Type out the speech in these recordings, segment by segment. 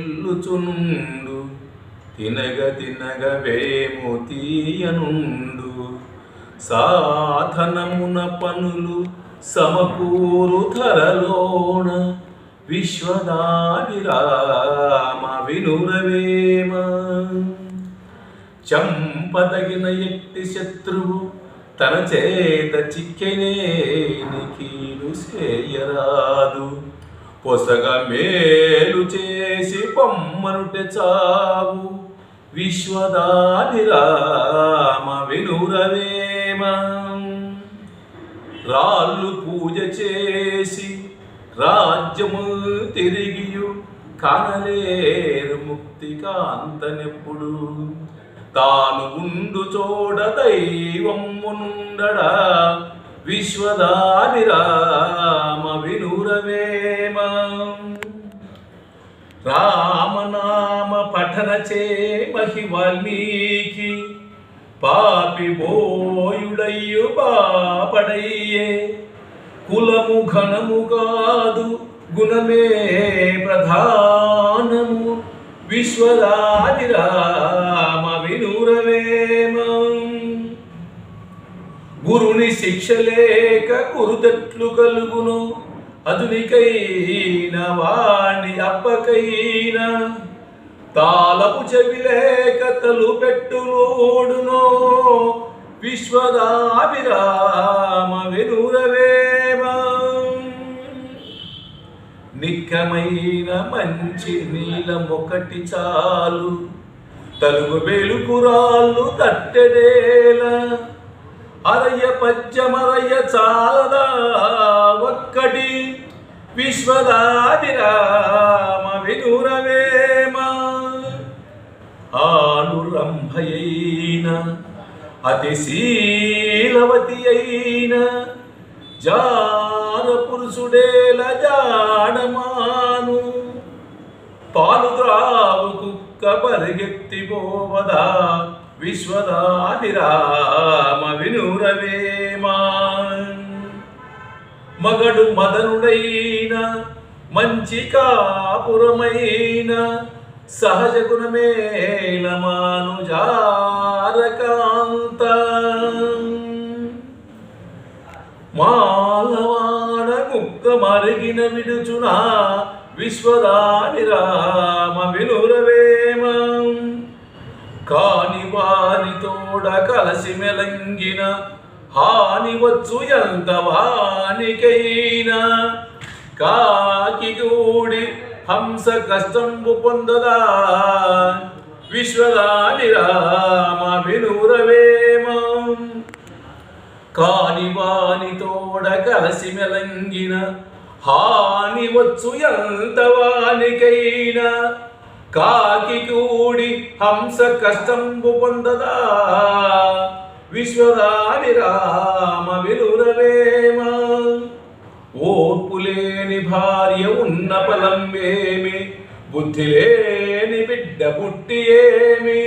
అనగనగరాగమతిశయల్లుచునుండు తినగ తినగ వేము తీయనుండు సాధనమున పనులు సమకూరు ధరలోన విశ్వదావిరామ వినురవేమ. చంపదగిన ఎట్టి శత్రువు తన చేత చిక్కెనేని కీడు చేయరాదు. పొసగ మేలు చేసి పొమ్మనుట చావు. విశ్వదాభిరామ వినురవేమ. రాళ్ళు పూజ చేసి రాజ్యము తిరిగియు కానలేరు ముక్తి కాంతనెప్పుడు తాను ఉండు చోడ దైవమునుండడా విశ్వదాభిరామ వినురవేమ. రామనామ పఠన చే మహి వాల్మీకి పాపి బోయుడయ్యు పాపడయ్యే కులము ఘనము కాదు గుణమే ప్రధానము. విశ్వరాజిరా శిక్ష లేక కురుదట్లు కలుగును. అదునికైన వాణి అప్పకైన. తాళపు చెవి లేక తలు పెట్టులోడునో విశ్వదాభిరామ వెనురవేమ నిక్కమైన మంచి నీలమొకటి చాలు. తలుగు వెలుకురాళ్ళు తట్టెడేలా. అరయ్య పద్యమరయ్య చాలదా ఒక్కటి విశ్వదాదిరామ వినురవేమ ఆనురంభయైన అతిశీలవతి అయిన జాన పురుషుడేల జాడమాను పాలు త్రావు కుక్క పరిగెత్తిపోవదా విశ్వదాదిరామ వినురవేమా మగడు మదనుడైన మంచి కాపురమైన సహజ గుణమేల మానుజారకాంత. మాలవాడ ముక్క మరిగిన విడుచునా విశ్వదాని రామ వినురవేమ కా వాని తోడ కలసి మెలంగిన హాని వచ్చు ఎంత వానికైనా. కాకి గూడి హంస కష్టంబు పొందదా. విశ్వదాని రామ వినురవేమ కాని వాని తోడ కలసి మెలంగిన హాని వచ్చు ఎంత వానికైనా. కాకి కూడి హంస కష్టంబు పొందదా? విశ్వదాని రామ విలురవేమ? ఓర్పులేని భార్య ఉన్న ఫలం ఏమి? బుద్ధి లేని బిడ్డ పుట్టి ఏమి?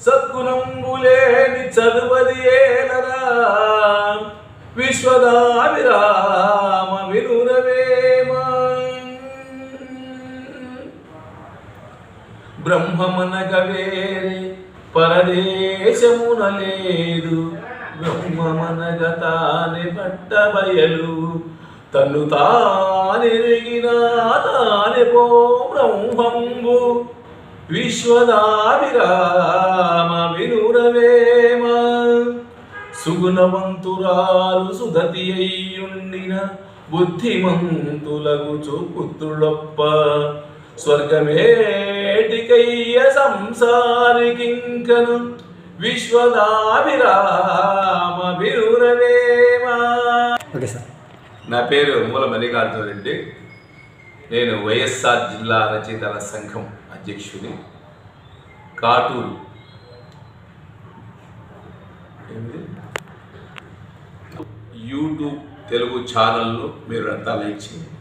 సద్గుణంబులేని చదువది ఏలరా? విశ్వదావిరామ బ్రహ్మమనగవేరే పరదేశమున లేదు బ్రహ్మమనగ తాని పట్ట బయలు తను తానెరిగిన తాని పో బ్రహ్మంబు. విశ్వదాభిరామ వినురవేమ సుగుణవంతురాలు సుధతి అయ్యుండిన బుద్ధిమంతులగు పుత్రులొప్ప స్వర్గమేటికయ్య సంసారికింకను విశ్వదాభిరామ ఓకే సార్. నా పేరు మూల మల్లికార్జున రెడ్డి నేను వైఎస్ఆర్ జిల్లా రచయితల సంఘం అధ్యక్షుని. కాటూరు? యూట్యూబ్ తెలుగు ఛానల్ను మీరు అంతా లైక్ చేయండి.